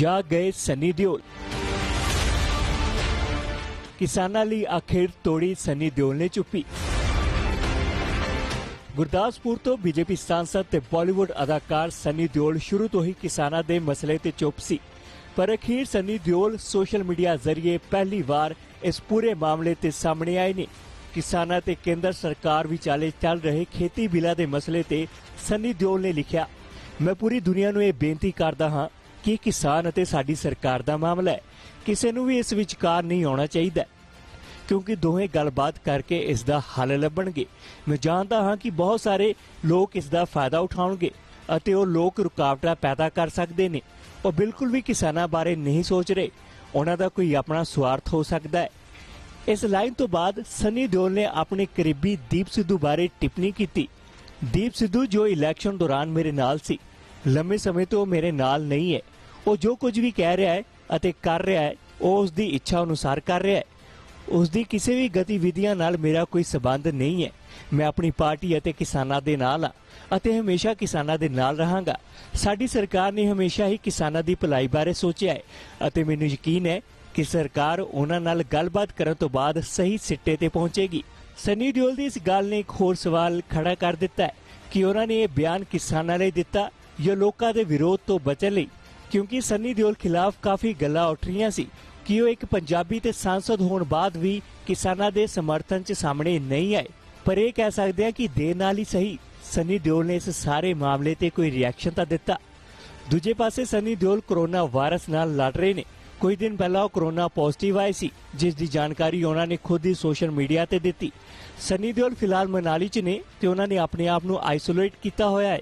ਜਾ ਗਏ ਸਨੀ ਦਿਓਲ। ਕਿਸਾਨਾਂ ਲਈ ਆਖਿਰ ਤੋੜੀ ਸਨੀ ਦਿਓਲ ਨੇ ਚੁੱਪੀ। ਗੁਰਦਾਸਪੁਰ ਤੋਂ ਬੀਜੇਪੀ ਸਾਂਸਦ ਤੇ ਬਾਲੀਵੁੱਡ ਅਦਾਕਾਰ ਸਨੀ ਦਿਓਲ ਸ਼ੁਰੂ ਤੋਂ ਹੀ ਕਿਸਾਨਾਂ ਦੇ ਮਸਲੇ ਤੇ ਚੁੱਪ ਸੀ। ਪਰ ਅਖੀਰ ਸਨੀ ਦਿਓਲ ਸੋਸ਼ਲ ਮੀਡੀਆ ਜ਼ਰੀਏ ਪਹਿਲੀ ਵਾਰ ਇਸ ਪੂਰੇ ਮਾਮਲੇ ਤੇ ਸਾਹਮਣੇ ਆਏ ਨੇ। ਕਿਸਾਨਾਂ ਤੇ ਕੇਂਦਰ ਸਰਕਾਰ ਵਿਚਾਲੇ ਚੱਲ ਰਹੇ ਖੇਤੀ ਬਿੱਲਾਂ ਦੇ ਮਸਲੇ ਤੇ ਸਨੀ ਦਿਓਲ ਨੇ ਲਿਖਿਆ, ਮੈਂ ਪੂਰੀ ਦੁਨੀਆ ਨੂੰ ਇਹ ਬੇਨਤੀ ਕਰਦਾ ਹਾਂ ਕਿ ਕਿਸਾਨ ਅਤੇ ਸਾਡੀ ਸਰਕਾਰ ਦਾ ਮਾਮਲਾ ਹੈ। ਕਿਸੇ ਨੂੰ ਵੀ ਇਸ ਵਿਚਕਾਰ ਨਹੀਂ ਆਉਣਾ ਚਾਹੀਦਾ। ਕਿਉਂਕਿ ਦੋਹੇ ਗੱਲਬਾਤ ਕਰਕੇ ਇਸ ਦਾ ਹੱਲ ਲੱਭਣਗੇ। ਮੈਂ ਜਾਣਦਾ ਹਾਂ ਕਿ ਬਹੁਤ ਸਾਰੇ ਲੋਕ ਇਸ ਦਾ ਫਾਇਦਾ ਉਠਾਉਣਗੇ ਅਤੇ ਉਹ ਲੋਕ ਰੁਕਾਵਟਾਂ ਪੈਦਾ ਕਰ ਸਕਦੇ ਨੇ। ਉਹ ਬਿਲਕੁਲ ਵੀ ਕਿਸਾਨਾਂ ਬਾਰੇ ਨਹੀਂ ਸੋਚ ਰਹੇ। ਉਹਨਾਂ ਦਾ ਕੋਈ ਆਪਣਾ ਸਵਾਰਥ ਹੋ ਸਕਦਾ ਹੈ। ਇਸ ਲਾਈਨ ਤੋਂ ਬਾਅਦ ਸਨੀ ਦਿਓਲ ਨੇ ਆਪਣੇ ਕਰੀਬੀ ਦੀਪ ਸਿੱਧੂ ਬਾਰੇ ਟਿੱਪਣੀ ਕੀਤੀ। ਦੀਪ ਸਿੱਧੂ ਜੋ ਇਲੈਕਸ਼ਨ ਦੌਰਾਨ ਮੇਰੇ ਨਾਲ ਸੀ ਲੰਮੇ ਸਮੇਂ ਤੋਂ ਮੇਰੇ ਨਾਲ ਨਹੀਂ ਹੈ। ਉਹ ਜੋ ਕੁਝ ਵੀ ਕਹਿ ਰਿਹਾ ਹੈ ਅਤੇ ਕਰ ਰਿਹਾ ਹੈ, ਉਹ ਉਸ ਦੀ ਇੱਛਾ ਅਨੁਸਾਰ ਕਰ ਰਿਹਾ ਹੈ। ਉਸ ਦੀ ਕਿਸੇ ਵੀ ਗਤੀਵਿਧੀਆਂ ਨਾਲ ਮੇਰਾ ਕੋਈ ਸਬੰਧ ਨਹੀਂ ਹੈ। ਮੈਂ ਆਪਣੀ ਪਾਰਟੀ ਅਤੇ ਕਿਸਾਨਾਂ ਦੇ ਨਾਲ ਹਾਂ ਅਤੇ ਹਮੇਸ਼ਾ ਕਿਸਾਨਾਂ ਦੇ ਨਾਲ ਰਹਾਂਗਾ। ਸਾਡੀ ਸਰਕਾਰ ਨੇ ਹਮੇਸ਼ਾ ਹੀ ਕਿਸਾਨਾਂ ਦੀ ਭਲਾਈ ਬਾਰੇ ਸੋਚਿਆ ਹੈ ਅਤੇ ਮੈਨੂੰ ਯਕੀਨ ਹੈ ਕਿ ਸਰਕਾਰ ਉਹਨਾਂ ਨਾਲ ਗੱਲਬਾਤ ਕਰਨ ਤੋਂ ਬਾਅਦ ਸਹੀ ਸਿੱਟੇ ਤੇ ਪਹੁੰਚੇਗੀ। ਸਨੀ ਦਿਓਲ ਦੀ ਇਸ ਗੱਲ ਨੇ ਇੱਕ ਹੋਰ ਸਵਾਲ ਖੜਾ ਕਰ ਦਿੱਤਾ ਹੈ ਕਿ ਉਹਨਾਂ ਨੇ ਇਹ ਬਿਆਨ ਕਿਸਾਨਾਂ ਲਈ ਦਿੱਤਾ ਜਾਂ ਲੋਕਾਂ ਦੇ ਵਿਰੋਧ ਤੋਂ ਬਚਣ ਲਈ, ਕਿਉਂਕਿ ਸੰਨੀ ਦਿਓਲ ਖਿਲਾਫ ਕਾਫੀ ਗੱਲਾਂ ਉੱਠ ਰਹੀਆਂ ਸੀ, ਕਿ ਉਹ ਇੱਕ ਪੰਜਾਬੀ ਤੇ ਸਾਂਸਦ ਹੋਣ ਬਾਅਦ ਵੀ ਕਿਸਾਨਾਂ ਦੇ ਸਮਰਥਨ 'ਚ ਸਾਹਮਣੇ ਨਹੀਂ ਆਏ। ਪਰ ਇਹ ਕਹਿ ਸਕਦੇ ਆ ਕਿ ਦੇਰ ਨਾਲ ਹੀ ਸਹੀ, ਸੰਨੀ ਦਿਓਲ ਨੇ ਇਸ ਸਾਰੇ ਮਾਮਲੇ ਤੇ ਕੋਈ ਰਿਐਕਸ਼ਨ ਤਾਂ ਦਿੱਤਾ। ਦੂਜੇ ਪਾਸੇ ਸਨੀ ਦਿਓਲ ਕਰੋਨਾ ਵਾਇਰਸ ਨਾਲ ਲੜ ਰਹੇ ਨੇ। ਕੁਝ ਦਿਨ ਪਹਿਲਾਂ ਉਹ ਕਰੋਨਾ ਪੋਜ਼ਿਟਿਵ ਆਏ ਸੀ, ਜਿਸ ਦੀ ਜਾਣਕਾਰੀ ਉਹਨਾਂ ਨੇ ਖੁਦ ਹੀ ਸੋਸ਼ਲ ਮੀਡੀਆ ਤੇ ਦਿੱਤੀ। ਸੰਨੀ ਦਿਓਲ ਫਿਲਹਾਲ ਮਨਾਲੀ 'ਚ ਨੇ ਤੇ ਉਹਨਾਂ ਨੇ ਆਪਣੇ ਆਪ ਨੂੰ ਆਈਸੋਲੇਟ ਕੀਤਾ ਹੋਇਆ ਹੈ।